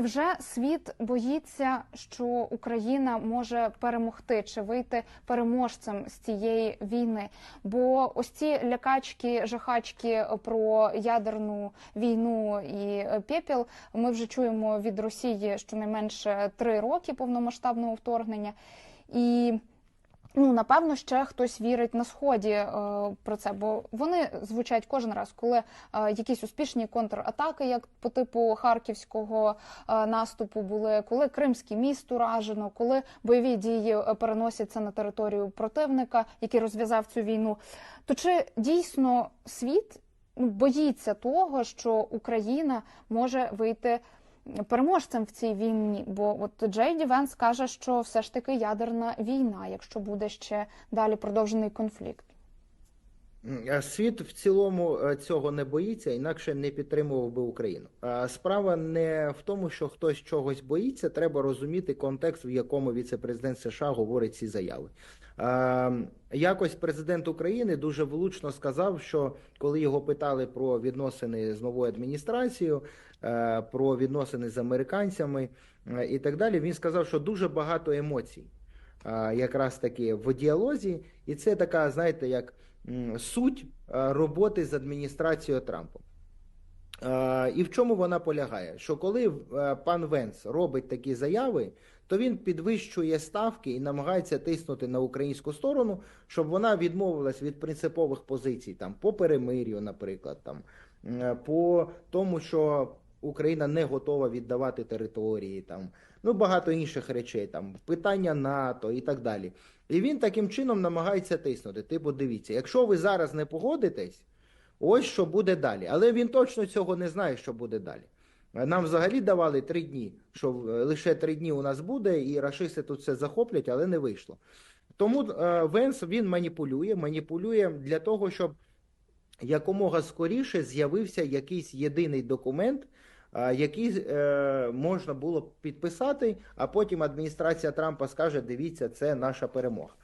Вже світ боїться, що Україна може перемогти чи вийти переможцем з цієї війни. Бо ось ці лякачки, жахачки про ядерну війну і пепіл ми вже чуємо від Росії щонайменше три роки повномасштабного вторгнення. І Ну, напевно, ще хтось вірить на сході е, про це, бо вони звучать кожен раз, коли е, якісь успішні контратаки, як по типу харківського е, наступу, були, коли Кримський міст уражено, коли бойові дії е, переносяться на територію противника, який розв'язав цю війну. То чи дійсно світ ну, боїться того, що Україна може вийти переможцем в цій війні. Бо от Джей Ді Венс каже, що все ж таки ядерна війна, якщо буде ще далі продовжений конфлікт. Е, Світ в цілому е, цього не боїться, інакше не підтримував би Україну. Е, Справа не в тому, що хтось чогось боїться. Треба розуміти контекст, в якому віце-президент США говорить ці заяви. Якось президент України дуже влучно сказав, що коли його питали про відносини з новою адміністрацією, про відносини з американцями і так далі, він сказав, що дуже багато емоцій якраз таки в діалозі, і це така, знаєте, як суть роботи з адміністрацією Трампа. І в чому вона полягає? Що коли пан Венс робить такі заяви, то він підвищує ставки і намагається тиснути на українську сторону, щоб вона відмовилась від принципових позицій, там по перемир'ю, наприклад, там по тому, що Україна не готова віддавати території, там ну багато інших речей, там питання НАТО і так далі. І він таким чином намагається тиснути. Типу, дивіться, якщо ви зараз не погодитесь. Ось що буде далі. Але він точно цього не знає, що буде далі. Нам взагалі давали три дні, що е, лише три дні у нас буде, і рашисти тут все захоплять, але не вийшло. Тому е, Венс він маніпулює, маніпулює для того, щоб якомога скоріше з'явився якийсь єдиний документ, який е, можна було підписати, а потім адміністрація Трампа скаже: дивіться, це наша перемога.